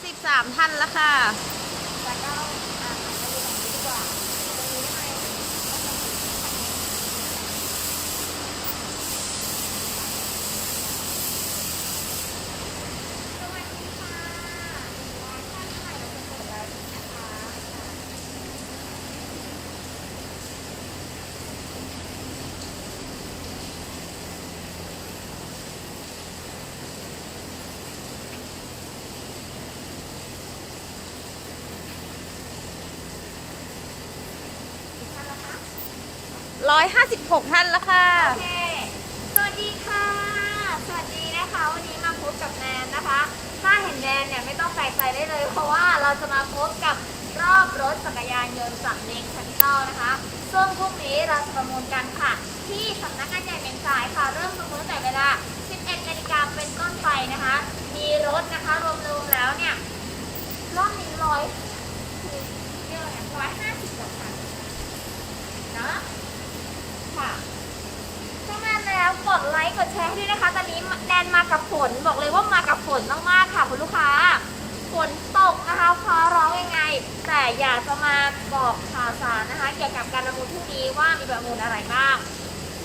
33ท่านแล้วค่ะแต่ก็อะมาดูตรงนี้ดีกว่าตรงนี้ได้ไหมสวัสดีค่ะร้านท่านใหม่เราจะเปิดแล้วนะคะ กี่ท่านแล้วคะ 156 ท่านแล้วค่ะ โอเค สวัสดีค่ะ สวัสดีนะคะ วันนี้มาพบกับแนนนะคะ ถ้าเห็นแนนเนี่ยไม่ต้องแปลกใจได้เลย เพราะว่าเราจะมาพบกับรอบรถจักรยานยนต์จากเน็กแคปิตอลนะคะ ซึ่งพรุ่งนี้เราจะประมูลกันค่ะ ที่สำนักงานใหญ่เมงสายค่ะ เริ่มประมูลตั้งแต่เวลา 11นาฬิกาเป็นต้นไปนะคะ มีรถนะคะรวมๆแล้วเนี่ยรอบนี้ร้อยคือเยอะนะร้อยห้าสิบกว่าคันเนาะค่ะ ถ้ามาแล้วกดไลค์กดแชร์ให้ด้วยนะคะ ตอน นมากับฝนบอกเลยว่ามากับฝนมากๆค่ะคุณลูกค้าฝนตกนะคะฟ้าร้องยังไง แต่อยากจะมาบอกข่าวสารนะคะ เกี่ยวกับการประมูลพรุ่งนี้ว่ามีประมูลอะไรบ้าง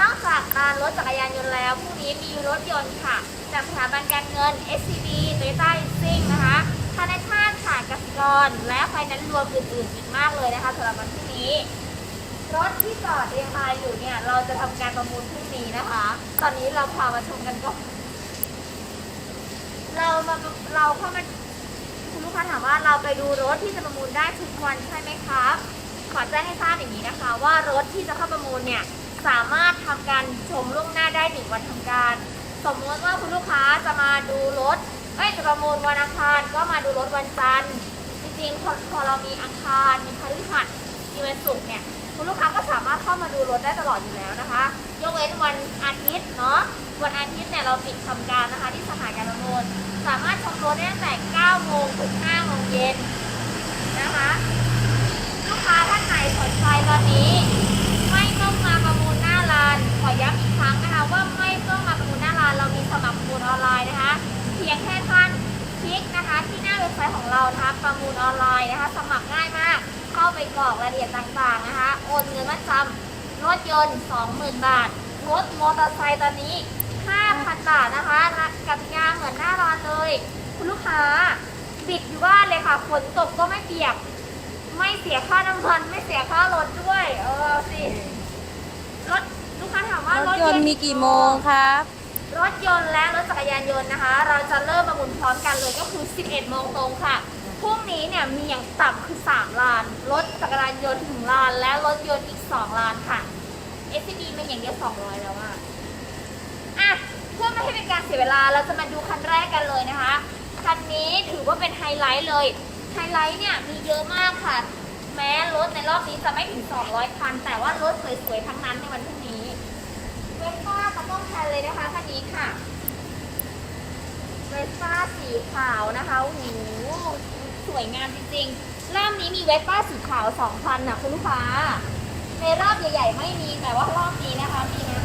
นอกจากการรถจักรยานยนต์แล้วพรุ่งนี้มีรถยนต์ค่ะ จากสถาบันการเงิน SCB Toyota Leasing นะคะธนาคารค่ะกสิกร และไฟนนซ์รวมอื่นๆอีกมากเลยนะคะสำหรับวันพรุ่งนี้ รถที่จอดเรียงรายอยู่เนี่ยเราจะทำการประมูลพรุ่งนี้นะคะ ตอนนี้เราพามาชมกันก่อน เรามาเราเข้ามาคุณลูกค้าถามว่าเราไปดูรถที่จะประมูลได้ทุกวันใช่ไหมครับขอแจ้งให้ทราบอย่างนี้นะคะ ว่ารถที่จะเข้าประมูลเนี่ยสามารถทำการชมล่วงหน้าได้หนึ่งวันทำการ สมมติว่าคุณลูกค้าจะมาดูรถเอ้จะประมูลวันอังคารก็มาดูรถวันจันทร์จริงๆพอพอเรามีอังคารมีพฤหัสมีวันศุกร์เนี่ยคุณลูกค้าก็สามารถเข้ามาดูรถได้ตลอดอยู่แล้วนะคะ ยกเว้นวันอาทิตย์เนาะ วันอาทิตย์เนี่ยเราปิดทำการนะคะที่สถานการประมูลสามารถชมรถได้ตั้งแต่ 9 โมงถึง 5 โมงเย็นนะคะ ลูกค้าท่านไหนสนใจตอนนี้ ไม่ต้องมาประมูลหน้าร้าน ขอย้ำอีกครั้งนะคะว่าไม่ต้องมาประมูลหน้าร้าน เรามีสมัครประมูลออนไลน์นะคะ เพียงแค่ท่านคลิกนะคะที่หน้าเว็บไซต์ของเรานะคะประมูลออนไลน์นะคะ สมัครง่ายมาก เข้าไปกรอกรายละเอียดต่างๆนะคะ โอนเงินมาจำรถยนต์ 20,000 บาท รถมอเตอร์ไซค์ตอนนี้ 5,000 บาทนะคะกติกาเหมือนหน้าร้านเลย คุณลูกค้า บิดอยู่บ้านเลยค่ะฝนตกก็ไม่เปียก ไม่เสียค่าน้ำมันไม่เสียค่ารถด้วย เออสิรถลูกค้าถามว่ารรถยนต์มีกี่โมงครับรถยนต์และรถจักรยานยนต์นะคะ เราจะเริ่มประมูลพร้อมกันเลยก็คือ 11 โมงตรงค่ะพรุ่งนี้เนี่ยมีอย่างต่ำคือ 3ลาน รถจักรยานยนต์ถึงลาน และรถยนต์อีก 2ลานค่ะ SCB มันอย่างเดียว200 แล้วอะอะ เพื่อไม่ให้เป็นการเสียเวลาเราจะมาดูคันแรกกันเลยนะคะ คันนี้ถือว่าเป็นไฮไลท์เลย ไฮไลท์เนี่ยมีเยอะมากค่ะ แม้รถในรอบนี้จะไม่ถึง 200 คัน แต่ว่ารถสวยๆ ทั้งนั้นในวันพรุ่งนี้เวสป้ากระต้องแทนเลยนะคะคันนี้ค่ะเวสป้าสีขาวนะคะโอ้โหสวยงามจริงๆรอบนี้มีเวสป้าสีขาว2,000นะคุณลูกค้าในรอบใหญ่ๆไม่มีแต่ว่ารอบนี้นะคะมีมา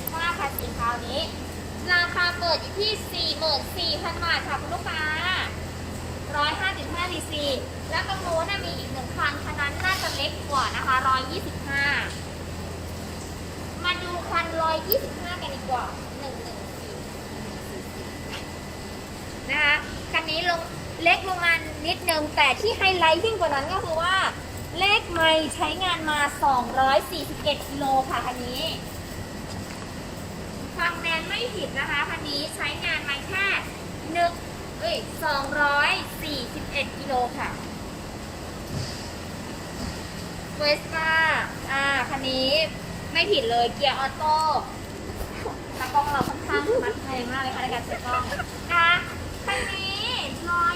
75ค่ะสีขาวนี้ ราคาเปิดอยู่ที่ 44,000 บาทค่ะคุณลูกค้า155 cc แล้วตรงโน้นนะมีอีกหนึ่งคันคันนั้นน่าจะเล็กกว่านะคะ 125 มาดูคัน 125 กันดีกว่า 114นะคะ คันนี้ลงเล็กลงมานิดนึง แต่ที่ไฮไลท์ยิ่งกว่านั้นก็คือว่าเลขไม่ใช้งานมา 241กิโลค่ะคันนี้ ฟังแนนไม่ผิดนะคะ คันนี้ใช้งานมาแค่หนึ่งเอ้ย241กิโลค่ะเวสป้าอ่า คันนี้ไม่ผิดเลยเกียร์ออโต้ตากล้องเราค่อนข้างมัดแรงมากเลยค่ะในการใช้กล้องนะคะคันนี้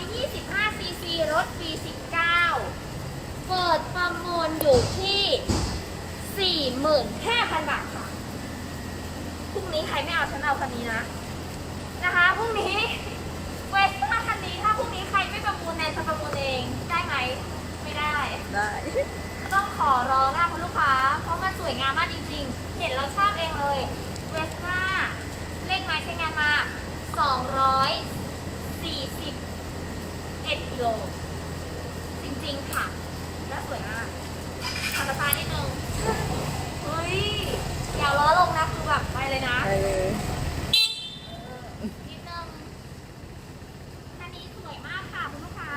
125ซีซีรถปี 19 เปิดประมูลอยู่ที่ 45,000 บาทค่ะพรุ่ง นี้ใครไม่เอาฉันเอาคันนี้นะ นะคะพรุ่งนี้เวสป้าคันนี้ถ้าพรุ่งนี้ใครไม่ประมูลแนนจะประมูลเองได้ไหมไม่ได้ ได้ ต้องขอร้องนะคุณลูกค้า เพราะมันสวยงามมากจริง ๆ เห็นเราชอบเองเลยเวสป้าเลขไม้ใช้งานมา 241กิโล จริงๆค่ะ และสวยมากทำสไตล์นิดนึง เฮ้ย อย่าล้อลงนะ คือแบบไปเลยนะ ไปเลย นิดนึงคันนี้สวยมากค่ะคุณลูกค้า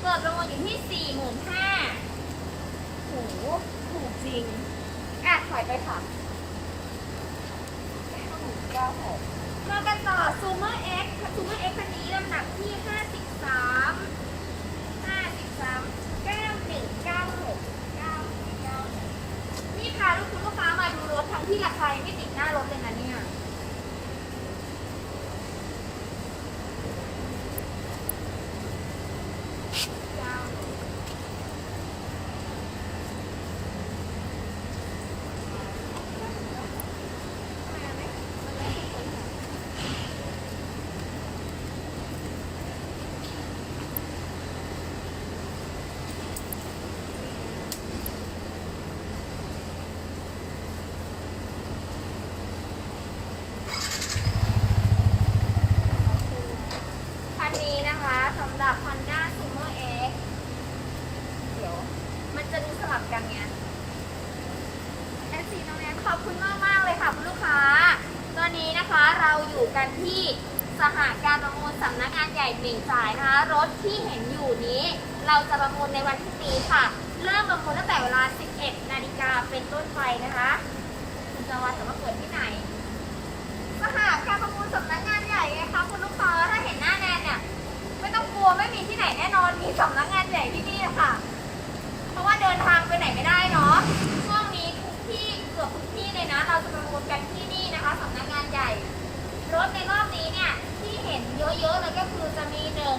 เปิดประมูลอยู่ที่ 45,000โหถูกจริงอะถอยไปค่ะมากันต่อ Zoomer X Zoomer X คันนี้ลำดับที่ 53 53 9196 9196นี่พาลูกคุณลูกค้ามาดูรถทั้งที่ราคายังไม่ติดหน้ารถเลยนะเนี่ย คันนี้นะคะสำหรับ Honda Sumer X เดี๋ยว มันจะดูสลับกันไงแอนซีน้องแอนขอบคุณมากมากๆเลยค่ะคุณลูกค้า ตอนนี้นะคะเราอยู่กันที่ สหการประมูลสำนักงานใหญ่เหม่งจ่ายนะคะ รถที่เห็นอยู่นี้ เราจะประมูลในวันพรุ่งนี้ค่ะ เริ่มประมูลตั้งแต่เวลา 11 นาฬิกาเป็นต้นไปนะคะคุณจะว่าจะมาเปิดที่ไหน สหาการประมูลสำนักงานใหญ่ไงคะคุณลูกค้าถ้าเห็นหน้าแนนเนี่ยไม่ต้องกลัวไม่มีที่ไหนแน่นอนมีสำนักงานใหญ่ที่นี่นะคะเพราะว่าเดินทางไปไหนไม่ได้เนาะช่วงนี้ทุกที่เกือบทุกที่เลยนะ เราจะประมูลกันที่นี่นะคะสำนักงานใหญ่ รถในรอบนี้เนี่ยที่ เยอะๆเลยก็คือจะมีหนึ่ง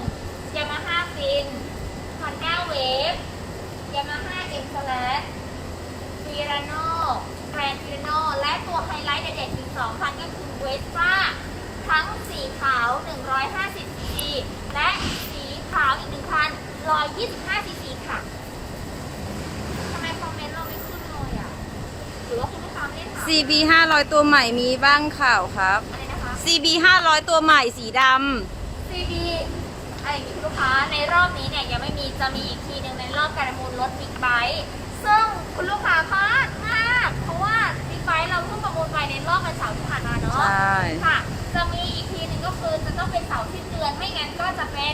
ยามาฮ่าฟินฮอนด้าเวฟยามาฮ่าเอ็มสแลสฟีรานโนแกรนฟิรานโนและตัวไฮไลท์เด็ดๆอีก2คันก็คือเวสป้าทั้งสีขาว 150ซีซีและสีขาวอีกหนึ่งคัน125ซีซีค่ะทำไมคอมเมนต์เราไม่ขึ้นเลยอะ หรือว่าคุณลูกค้าไม่ได้ถาม CB 500 ตัวใหม่มีบ้างข่าวครับ CB 500 ตัวใหม่สีด CD อะไรอย่างนี้คุณลูกค้าในรอบนี้เนี่ยยังไม่มีจะมีอีกทีหนึ่งในรอบการประมูลรถบิ๊กไบค์ซึ่งคุณลูกค้าพลาดมากเพราะว่าบิ๊กไบค์เราเพิ่งประมูลไปในรอบวันเสาร์ที่ผ่านมาำเนาะใช่ ค่ะ จะมีอีกทีหนึ่งก็คือจะต้องเป็นเสาร์สิ้นเดือนไม่งั้นก็จะเป็น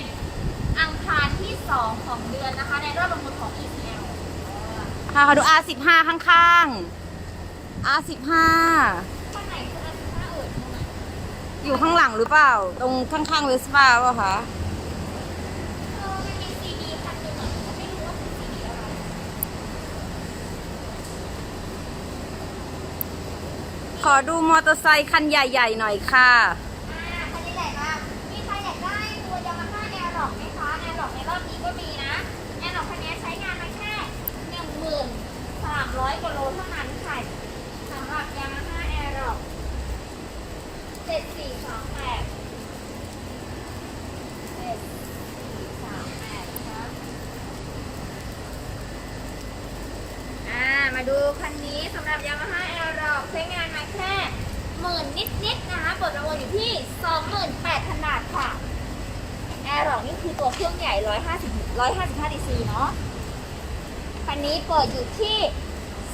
อังคารที่2ของเดือนนะคะ ในรอบประมูลของ ECL ค่ะขอดู R15 ข้างๆ R15 อยู่ข้างหลังหรือเปล่า ตรงข้างๆเวสป้าป่ะคะเออมันมี CD คันหนึ่งอะขอดูมอเตอร์ไซค์คันใหญ่ ๆ หน่อยค่ะอ่าคันใหญ่มากมีใครอยากได้ตัวยามาฮ่าแอร์ร็อกไหมคะแอร์ร็อกในรอบนี้ก็มีนะแอร์ร็อกคันนี้ใช้งานมาแค่หนึ่งหมื่นสามร้อยกว่าโลเท่านั้นค่ะสำหรับยามาฮ่าแอร์ร็อกเจ็ดสี่สองแปดเจ็ดสี่สามแปดครับอ่า มาดูคันนี้สำหรับ Yamaha a i r o c ใช้งานมาแค่หมื่นนิดๆนะคะเปิดประมูลอยู่ที่28,000บาทค่ะ a i r o c นี่คือตัวเครื่องใหญ่150 155 DC เนาะ คันนี้เปิดอยู่ที่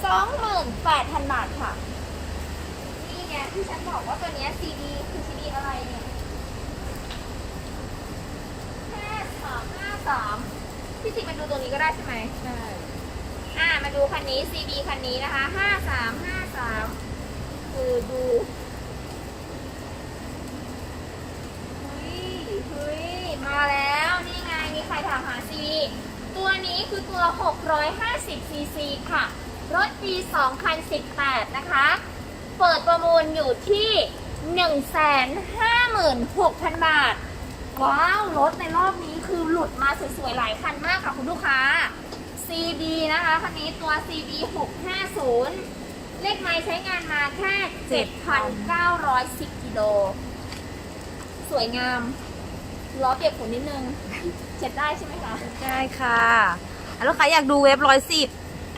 28,000บาทค่ะนี่ไง ที่ฉันบอกว่าตัวเนี้ย CD คือ CD อะไรเนี่ยแค่353พี่สิมาดูตัวนี้ก็ได้ใช่ไหม ใช่ อะดูคันนี้ CB คันนี้นะคะ5353คือดูเฮ้ยเฮ้ยมาแล้วนี่ไงมีใครถามหา CB ตัวนี้คือตัว 650 cc ค่ะ รถปี 2018 นะคะ เปิดประมูลอยู่ที่156,000บาท ว้าว รถในรอบนี้คือหลุดมาสวยๆ หลายคันมากค่ะคุณลูกค้า CB นะคะ คันนี้ตัว CB 650 เลขไม้ใช้งานมาแค่ 7,910กิโล สวยงาม ล้อเปียกฝนนิดนึง เช็ดได้ใช่ไหมคะ ได้ค่ะแล้วลูกค้าอยากดูเว็บร้อยสิบ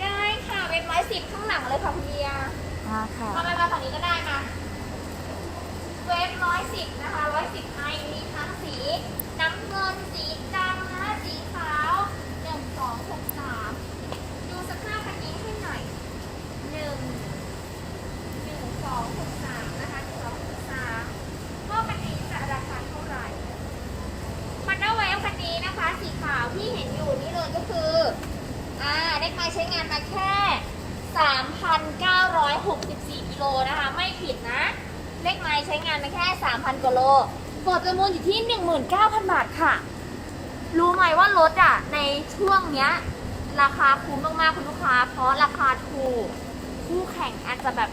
ได้ค่ะ เว็บร้อยสิบข้างหลังเลยค่ะคุณเดียมาค่ะมามมาฝั่งนี้ก็ได้มาเว็บร้อยสิบนะคะร้อยสิบไอมีทั้งสีน้ำเงินสีดำนะคะสีขาวหนึ่งสองหกสามดูสภาพคันนี้ให้หน่อยหนึ่งหนึ่งสองหกสามนะคะหนึ่งสองหกสามก็คันนี้จะราคาเท่าไหร่มันด้าเวฟคันนี้นะคะ สีขาวที่เห็นอยู่นี่เลยก็คือ อ่าได้มาใช้งานมาแค่ 3,964กิโลนะคะ ไม่ผิดนะ เลขไม้ใช้งานมาแค่ 3,000กิโลกดประมูลอยู่ที่ 19,000 บาทค่ะ รู้ไหมว่ารถอะ ในช่วงเนี้ย ราคาคุ้มมากๆ คุณลูกค้า เพราะราคาถูกคู่แข่งอาจจะแบบ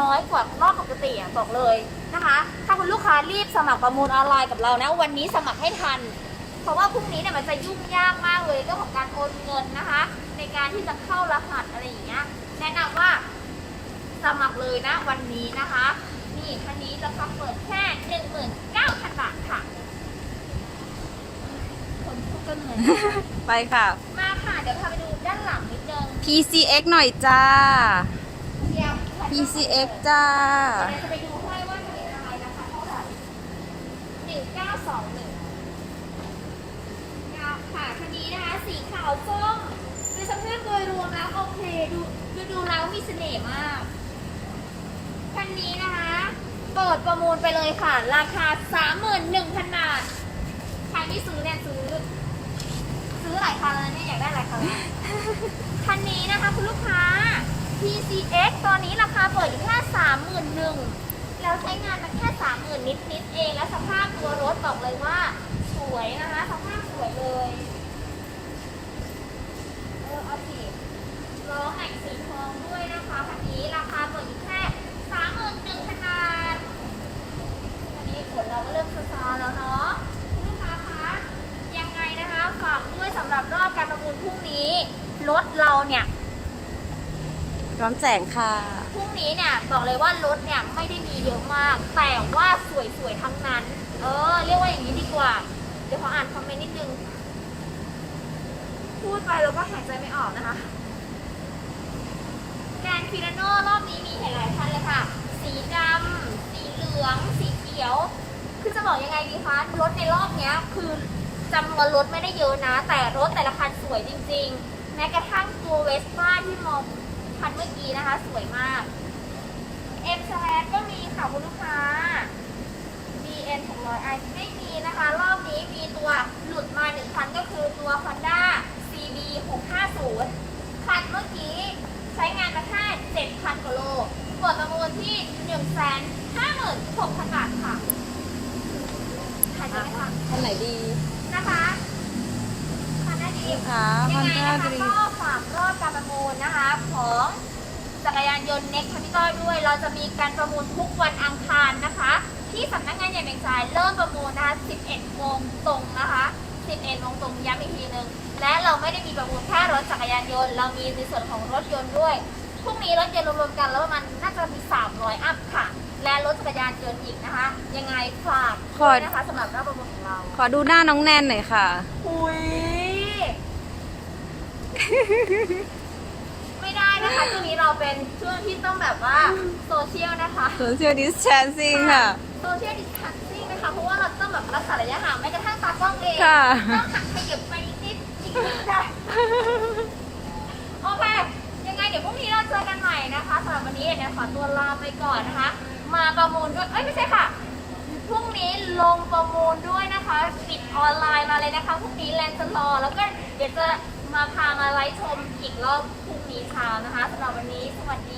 น้อยกว่ารอบปกติอะบอกเลยนะคะ ถ้าคุณลูกค้ารีบสมัครประมูลออนไลน์กับเรานะ วันนี้สมัครให้ทัน เพราะว่าพรุ่งนี้เนี่ยมันจะยุ่งยากมากเลยเรื่องของการโอนเงินนะคะ ในการที่จะเข้ารหัสอะไรอย่างเงี้ย แนะนำว่าสมัครเลยนะวันนี้นะคะ นี่คันนี้ราคาเปิดแค่หนึ่งหมื่นเก้าพันบาทค่ะคนพูดก็เหนื่อยไปค่ะ มาค่ะ เดี๋ยวพาไปดูด้านหลังนิดนึง PCX หน่อยจ้า เดี๋ยว PCX จ้า เดี๋ยวจะไปดูให้ว่าผลิตอะไรราคาเท่าไหร่หนึ่งเก้าสองหนึ่งค่ะคันนี้นะคะ สีขาวส้มโดยสภาพโดยรวมแล้วโอเคดู ดูดูแล้วมีเสน่ห์มาก คันนี้นะคะ เปิดประมูลไปเลยค่ะ ราคา 31,000 บาท ใครไม่ซื้อเนี่ยซื้อ ซื้อหลายคันแล้วเนี่ยอยากได้หลายคันแล้วคันนี้นะคะคุณลูกค้า PCX ตอนนี้ราคาเปิดอยู่แค่31,000แล้วใช้งานมาแค่ 30,000 นิดนิดๆเอง และสภาพตัวรถบอกเลยว่า สวยนะคะ สภาพสวยเลย เออเอาสิ ล้อแม็กสีทองด้วยนะคะคันนี้ราคาเปิดอยู่แค่สามหมื่นหนึ่งพันบาทคันนี้ผลเราก็เริ่มซาๆแล้วเนาะคุณลูกค้าคะยังไงนะคะฝากด้วยสำหรับรอบการประมูลพรุ่งนี้รถเราเนี่ยร้อมแจงค่ะพรุ่งนี้เนี่ยบอกเลยว่ารถเนี่ยไม่ได้มีเยอะมาก แต่ว่าสวยๆทั้งนั้น เออ เรียกว่าอย่างนี้ดีกว่า เดี๋ยวขออ่านคอมเมนต์นิดนึง พูดไปแล้วก็หายใจไม่ออกนะคะ แกรนด์ฟิลาโน่รอบนี้มีเห็นหลายคันเลยค่ะ สีดำสีเหลือง สีเขียว คือจะบอกยังไงดีคะรถในรอบเนี้ยคือจำนวนรถไม่ได้เยอะนะ แต่รถแต่ละคันสวยจริง ๆ แม้กระทั่งตัวเวสป้าที่มองคันเมื่อกี้นะคะ สวยมาก M s l a ก็มีค่ะคุณลูกค้า BN 600i ไม่มีนะคะ รอบนี้มีตัวหลุดมาหนึ่งคันก็คือตัว Honda CB 650คันเมื่อกี้ โลกดประมูลที่156,000บาทค่ะขายได้ไหมคะคันไหนดีนะคะคันได้ดีค่ะยังไง Honda นะคะ Dream ก็ฝากรอบการประมูลนะคะ ของจักรยานยนต์เน็กพันิกอด้วย เราจะมีการประมูลทุกวันอังคารนะคะ ที่สำนักงานใหญ่แมงจายเริ่มประมูลนะคะ 11โมงตรงนะคะ 11โมงตรงย้ำอีกทีหนึ่งและเราไม่ได้มีประมูลแค่รถจักรยานยนต์ เรามีในส่วนของรถยนต์ด้วยพ รุ่งนี้รถยนต์รวมๆกันแล้วประมาณน่าจะมี 300 อัพค่ะ และรถจักรยานยนต์อีกนะคะ ยังไงฝากด้วยนะคะสำหรับรอบประมูลของเราขอดูหน้าน้องแนนหน่อยค่ะ หุยไม่ได้นะคะช่วงนี้เราเป็นช่วงที่ต้องแบบว่าโซเชียลนะคะ Social Distancing ค่ะ โซเชียลดิสทันซิ่งนะคะ เพราะว่าเราต้องแบบรักษาระยะห่างแม้กระทั่งตากล้องเองค่ะ ต้องหักขยับไปอีกนิดอีกนิดได้โอเค นะคะสำหรับวันนี้เนี่ยขอตัวลาไปก่อนนะคะ มาประมูลด้วย เอ้ยไม่ใช่ค่ะ พรุ่งนี้ลงประมูลด้วยนะคะ ปิดออนไลน์มาเลยนะคะ พรุ่งนี้แลนด์จะรอแล้วก็เดี๋ยวจะมาพามาไลฟ์ชมอีกรอบพรุ่งนี้เช้านะคะสำหรับวันนี้สวัสดี